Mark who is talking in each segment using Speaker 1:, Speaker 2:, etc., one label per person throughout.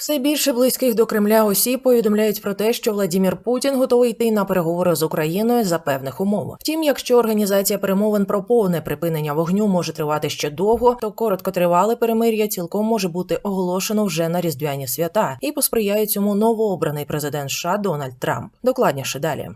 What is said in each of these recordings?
Speaker 1: Все більше близьких до Кремля осіб повідомляють про те, що Владімір Путін готовий йти на переговори з Україною за певних умов. Втім, якщо організація перемовин про повне припинення вогню може тривати ще довго, то короткотривале перемир'я цілком може бути оголошено вже на різдвяні свята і посприяє цьому новообраний президент США Дональд Трамп. Докладніше далі.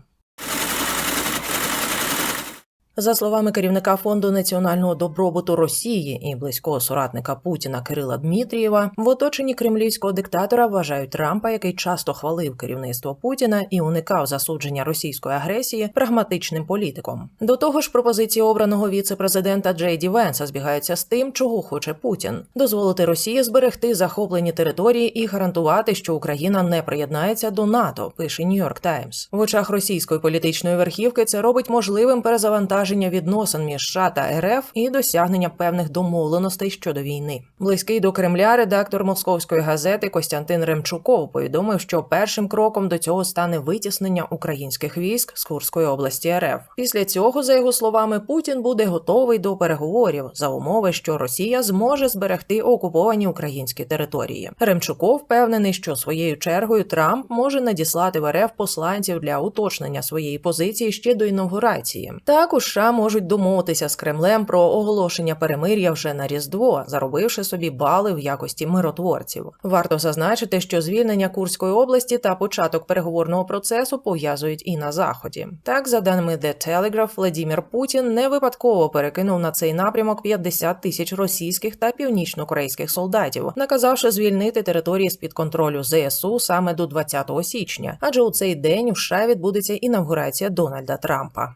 Speaker 1: За словами керівника фонду національного добробуту Росії і близького соратника Путіна Кирила Дмитрієва, в оточенні кремлівського диктатора вважають Трампа, який часто хвалив керівництво Путіна і уникав засудження російської агресії прагматичним політиком. До того ж, пропозиції обраного віце-президента Джей Ді Венса збігаються з тим, чого хоче Путін: дозволити Росії зберегти захоплені території і гарантувати, що Україна не приєднається до НАТО. Пише Нью-Йорк Таймс. В очах російської політичної верхівки це робить можливим перезавантаження відносин між США та РФ і досягнення певних домовленостей щодо війни. Близький до Кремля редактор московської газети Костянтин Ремчуков повідомив, що першим кроком до цього стане витіснення українських військ з Курської області РФ. Після цього, за його словами, Путін буде готовий до переговорів за умови, що Росія зможе зберегти окуповані українські території. Ремчуков впевнений, що своєю чергою Трамп може надіслати в РФ посланців для уточнення своєї позиції ще до інаугурації. Також США можуть домовитися з Кремлем про оголошення перемир'я вже на Різдво, заробивши собі бали в якості миротворців. Варто зазначити, що звільнення Курської області та початок переговорного процесу пов'язують і на заході. Так, за даними The Telegraph, Владімір Путін не випадково перекинув на цей напрямок 50 тисяч російських та північнокорейських солдатів, наказавши звільнити території з під контролю ЗСУ саме до 20 січня, адже у цей день в США відбудеться інавгурація Дональда Трампа.